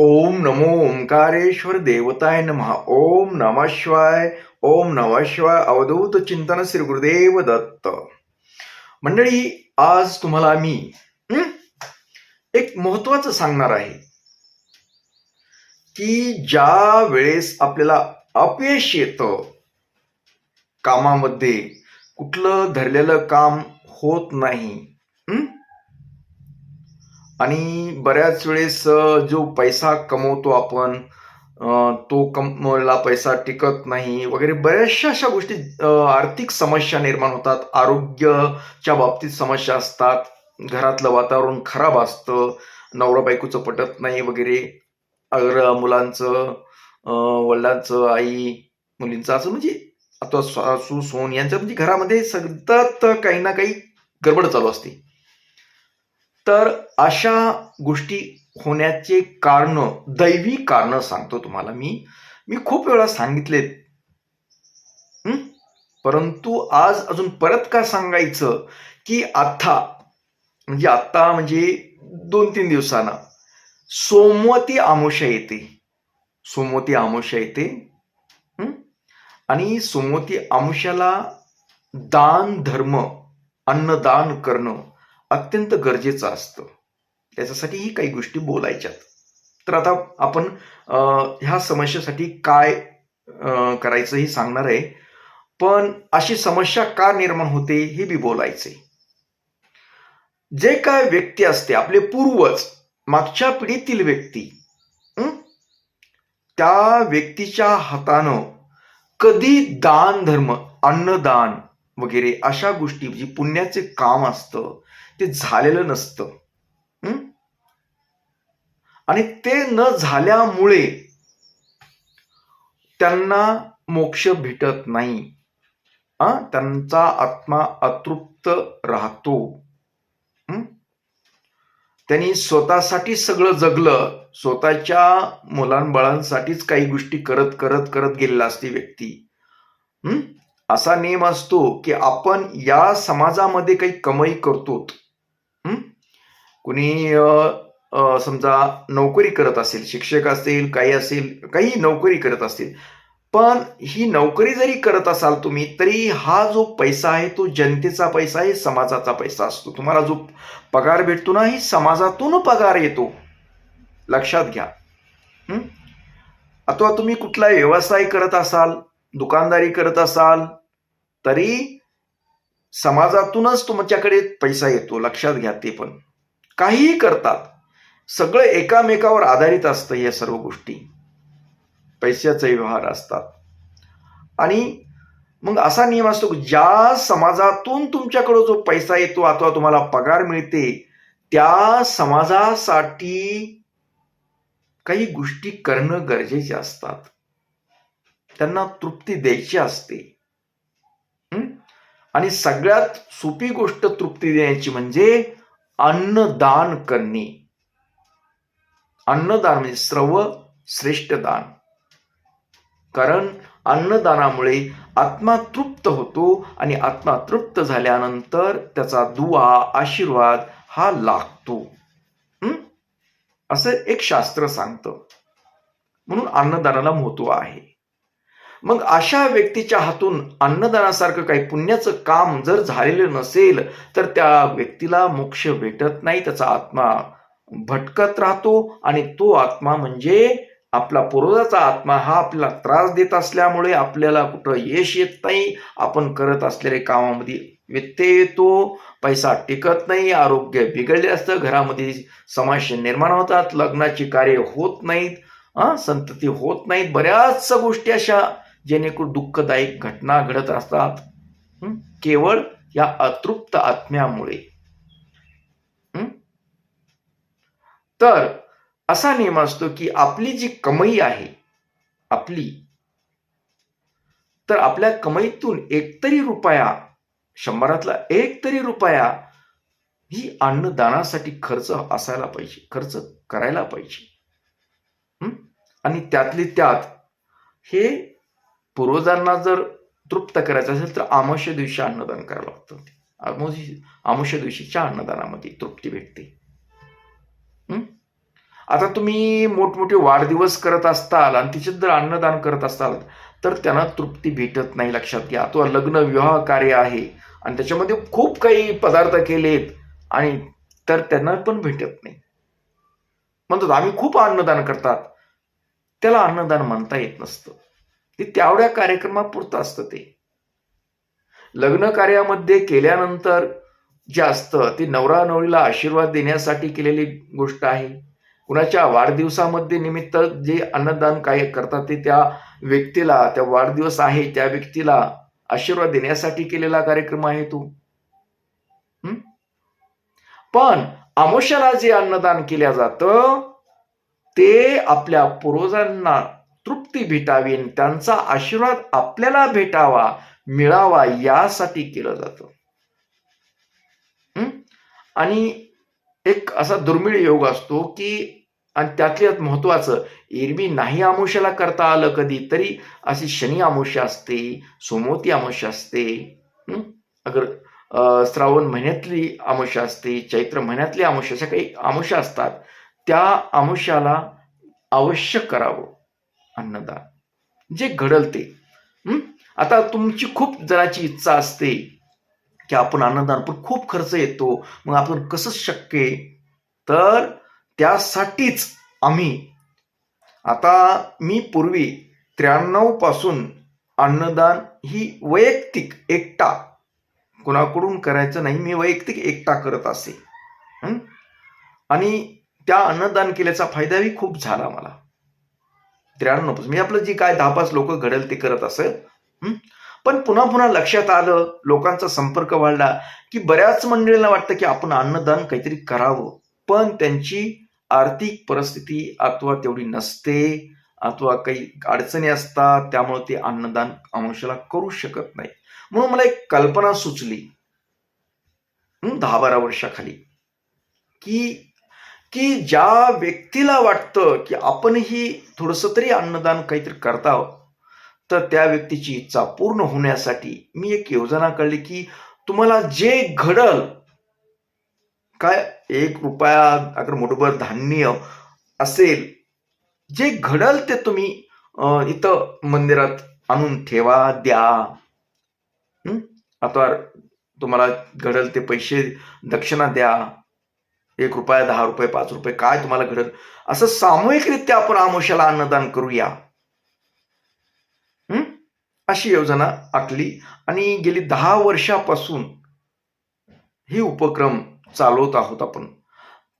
ओम नमो ओंकारेश्वर देवताय नमः. ओम नमः शिवाय ओम नमः शिवाय अवधूत चिंतन श्री गुरुदेव दत्त. मंडळी आज तुम्हाला मी एक महत्वाचं सांगणार आहे. की ज्या वेळेस आपल्याला अपयश येतं कामामध्ये कुठलं धरलेलं काम होत नाही आणि बऱ्याच वेळेस जो पैसा कमवतो आपण तो कमला पैसा टिकत नाही वगैरे बऱ्याचशा अशा गोष्टी आर्थिक समस्या निर्माण होतात. आरोग्याच्या बाबतीत समस्या असतात. घरातलं वातावरण खराब असतं. नवरा बायकोचं पटत नाही वगैरे. अगर मुलांचं वडिलांचं आई मुलींचं असं म्हणजे आता सासू सोन यांच्या म्हणजे घरामध्ये सतत काही ना काही गडबड चालू असते. तर अशा गोष्टी होण्याचे कारण दैवी कारण सांगतो तुम्हाला मी. मी खूप वेळा सांगितलेत. परंतु आज अजून परत का सांगायचं की आत्ता म्हणजे आत्ता म्हणजे दोन तीन दिवसानं सोमवती आमोशा येते. सोमवती आमोशा येते. आणि सोमवती आमुष्याला दान धर्म अन्नदान करणं अत्यंत गरजेचं असतं. त्याच्यासाठीही काही गोष्टी बोलायच्यात. तर आता आपण अं, ह्या समस्येसाठी काय करायचं हे सांगणार आहे. पण अशी समस्या का निर्माण होते हे बी बोलायचे जे काय व्यक्ती असते आपले पूर्वज मागच्या पिढीतील व्यक्ती त्या व्यक्तीच्या हातानं कधी दान धर्म अन्नदान वगैरे अशा गोष्टी जी पुण्याचे काम असतं ते झालेलं नसतं. आणि ते न झाल्यामुळे त्यांना मोक्ष भेटत नाही. आ? त्यांचा आत्मा अतृप्त राहतो. त्यांनी स्वतःसाठी सगळं जगलं स्वतःच्या मुलांबाळांसाठीच काही गोष्टी करत करत करत गेलेला असते व्यक्ती. असा नियम असतो की आपण या समाजामध्ये काही कमाई करतो कुणी समजा नोकरी करत असेल शिक्षक असतील काही असेल काही नोकरी करत असतील. पण ही नोकरी जरी करत असाल तुम्ही तरी हा जो पैसा आहे तो जनतेचा पैसा आहे समाजाचा पैसा असतो. तुम्हाला जो पगार भेटतो ना ही समाजातून पगार येतो. लक्षात घ्या. अथवा तुम्ही कुठला व्यवसाय करत असाल दुकानदारी करत असाल तरी समाजातूनच तुमच्याकडे पैसा येतो लक्षात घ्या ते पण. काहीही करतात. सगळं एकामेकावर आधारित असतं या सर्व गोष्टी. पैशाचे व्यवहार असतात. आणि मग असा नियम असतो की ज्या समाजातून तुमच्याकडं जो पैसा येतो अथवा तुम्हाला पगार मिळते त्या समाजासाठी काही गोष्टी करणं गरजेचे असतात. त्यांना तृप्ती द्यायची असते. आणि सगळ्यात सोपी गोष्ट तृप्ती देण्याची म्हणजे अन्नदान करणे. अन्नदान म्हणजे सर्व श्रेष्ठ दान. कारण अन्नदानामुळे आत्मा तृप्त होतो आणि आत्मा तृप्त झाल्यानंतर त्याचा दुवा आशीर्वाद हा लागतो. असं एक शास्त्र सांगतं. म्हणून अन्नदानाला महत्त्व आहे. मग अशा व्यक्तीच्या हातून अन्नदानासारखं काही पुण्याचं काम जर झालेलं नसेल तर त्या व्यक्तीला मोक्ष भेटत नाही त्याचा आत्मा भटकत राहतो आणि तो आत्मा म्हणजे आपला पूर्वजाचा आत्मा हा आपल्याला त्रास देत असल्यामुळे आपल्याला कुठं यश येत नाही. आपण करत असलेल्या कामामध्ये व्यत्यय येतो पैसा टिकत नाही आरोग्य बिघडले असतं घरामध्ये समस्या निर्माण होतात लग्नाची कार्य होत नाहीत हा संतती होत नाहीत. बऱ्याचशा गोष्टी अशा जेणेकरून दुःखदायक घटना घडत असतात. केवळ या अतृप्त आत्म्यामुळे. तर असा नियम असतो की आपली जी कमाई आहे आपली तर आपल्या कमाईतून एकतरी रुपया शंभरातला एक तरी रुपया ही अन्नदानासाठी खर्च असायला पाहिजे खर्च करायला पाहिजे. आणि त्यातली त्यात हे पूर्वजांना जर तृप्त करायचं असेल तर आमुष्य दिवशी अन्नदान करावं लागतं. आमुष्य दिवशीच्या अन्नदानामध्ये तृप्ती भेटते. आता तुम्ही मोठमोठे वाढदिवस करत असताल आणि तिचे जर अन्नदान करत असाल तर त्यांना तृप्ती भेटत नाही लक्षात घ्या. अथवा लग्न विवाह कार्य आहे आणि त्याच्यामध्ये खूप काही पदार्थ केलेत आणि तर त्यांना पण भेटत नाही. म्हणतात आम्ही खूप अन्नदान करतात. त्याला अन्नदान म्हणता येत नसतं. ते तेवढ्या कार्यक्रमापुरतं असतं ते. लग्न कार्यामध्ये केल्यानंतर जे असतं ते नवरा नवरीला आशीर्वाद देण्यासाठी केलेली गोष्ट आहे. कुणाच्या वाढदिवसामध्ये निमित्त जे अन्नदान काय करतात ते त्या व्यक्तीला त्या वाढदिवस आहे त्या व्यक्तीला आशीर्वाद देण्यासाठी केलेला कार्यक्रम आहे तो. पण अमोशाला जे अन्नदान केल्या जातं ते आपल्या पूर्वजांना मुक्ती भेटावी आणि त्यांचा आशीर्वाद आपल्याला भेटावा मिळावा यासाठी केलं जातं. आणि एक असा दुर्मिळ योग असतो की आणि त्यातल्यात महत्वाचं एरवी नाही आमुष्याला करता आलं कधी तरी अशी शनी आमुष्या असते सोमवती आमुष्य असते अगर श्रावण महिन्यातली आमुष्या असते चैत्र महिन्यातली आमुष्य अशा काही आमुष्या असतात त्या आमुष्याला आवश्यक करावं. अन्नदान. जे घडल ते आता तुमची खूप जणाची इच्छा असते की आपण अन्नदान पण खूप खर्च येतो मग आपण कसं शक्य तर त्यासाठीच आम्ही आता मी पूर्वी त्र्याण्णवपासून अन्नदान ही वैयक्तिक एकटा कुणाकडून करायचं नाही मी वैयक्तिक एकटा करत असे आणि त्या अन्नदान केल्याचा फायदाही खूप झाला मला. त्र्याण्णव पर्सेंट मी म्हणजे आपलं जी काय दहा पाच लोक घडेल ते करत असेल पण पुन्हा पुन्हा लक्षात आलं लोकांचा संपर्क वाढला की बऱ्याच मंडळींना वाटतं की आपण अन्नदान काहीतरी करावं. पण त्यांची आर्थिक परिस्थिती अथवा तेवढी नसते अथवा काही अडचणी असतात त्यामुळे ते अन्नदान अंशाला करू शकत नाही म्हणून मला एक कल्पना सुचली दहा बारा वर्षाखाली की की ज्या व्यक्तीला वाटतं की आपणही थोडंसं तरी अन्नदान काहीतरी करता तर त्या व्यक्तीची इच्छा पूर्ण होण्यासाठी मी एक योजना कळली की तुम्हाला जे घडल काय एक रुपया अगर मुठभर धान्य असेल जे घडल ते तुम्ही इथं मंदिरात आणून ठेवा द्या. अथवा तुम्हाला घडल ते पैसे दक्षिणा द्या. एक रुपया दहा रुपये पाच रुपये काय तुम्हाला घडल असं सामूहिकरित्या आपण आमोशाला अन्नदान करूया. अशी योजना आखली आणि गेली दहा वर्षापासून हे उपक्रम चालवत आहोत आपण.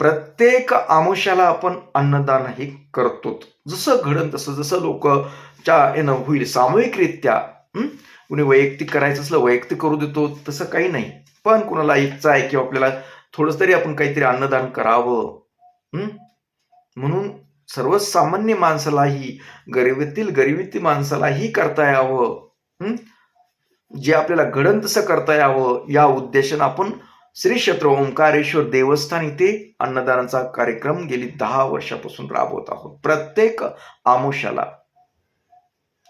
प्रत्येक आमोशाला आपण अन्नदान हे करतो जसं घडन तसं जसं लोकच्या येणं होईल सामूहिकरित्या. कुणी वैयक्तिक करायचं असलं वैयक्तिक करू देतो तसं काही नाही. पण कुणाला इच्छा आहे किंवा आपल्याला थोडंसं तरी आपण काहीतरी अन्नदान करावं म्हणून सर्वसामान्य माणसालाही गरिबीतील गरिबीतील माणसालाही करता यावं जे आपल्याला घडण तसं करता यावं या उद्देशानं आपण श्री क्षेत्र ओंकारेश्वर देवस्थान इथे अन्नदानाचा कार्यक्रम गेली दहा वर्षापासून राबवत आहोत. प्रत्येक आमुष्याला.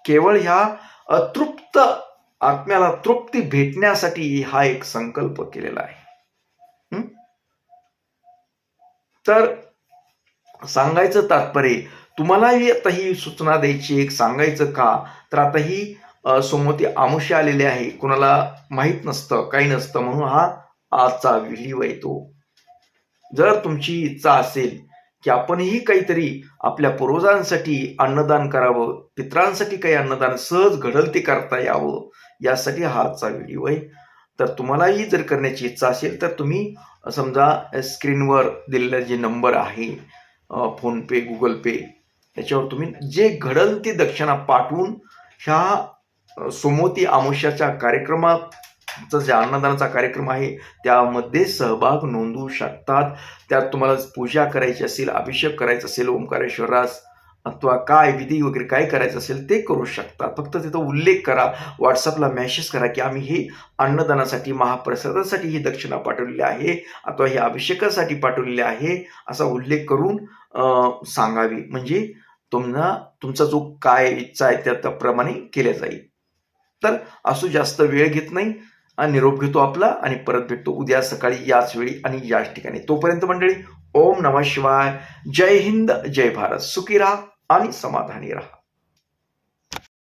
केवळ ह्या अतृप्त आत्म्याला तृप्ती भेटण्यासाठी हा एक संकल्प केलेला आहे हं? तर सांगायचं तात्पर्य तुम्हालाही आता ही सूचना द्यायची एक सांगायचं का? तर आता ही सोमवती आमुष्य आलेले आहे. कुणाला माहीत नसतं काही नसतं. म्हणून हा आजचा व्हिडिओ येतो जर तुमची इच्छा असेल की आपणही काहीतरी आपल्या पूर्वजांसाठी अन्नदान करावं पित्रांसाठी काही अन्नदान सहज घडल ते करता यावं यासाठी हा आजचा व्हिडिओ आहे. तर तुम्हालाही जर करण्याची इच्छा असेल तर तुम्ही समजा स्क्रीनवर दिलेला जे नंबर आहे फोनपे गुगल पे याच्यावर तुम्ही जे घडल ती दक्षिणा पाठवून ह्या सोमोती सोमवती आमुष्याच्या कार्यक्रमाचा जे अन्नदानाचा कार्यक्रम आहे त्यामध्ये सहभाग नोंदवू शकतात. त्यात तुम्हाला पूजा करायची असेल अभिषेक करायचा असेल ओंकारेश्वरास अथवा काय विधी वगैरे काय करायचं असेल ते करू शकता. फक्त तिथं उल्लेख करा व्हॉट्सअपला मेसेज करा की आम्ही हे अन्नदानासाठी महाप्रसादासाठी ही दक्षिणा पाठवलेली आहे अथवा हे अभिषेकासाठी पाठवलेली आहे असा उल्लेख करून सांगावी. म्हणजे तुम्हाला तुमचा जो काय इच्छा आहे त्या त्याप्रमाणे केल्या जाईल. तर असू जास्त वेळ घेत नाही. आणि निरोप घेतो आपला आणि परत भेटतो उद्या सकाळी याच वेळी आणि याच ठिकाणी. तोपर्यंत मंडळी ओम नमः शिवाय. जय हिंद जय भारत. सुखी राहा आणि समाधानी राहा.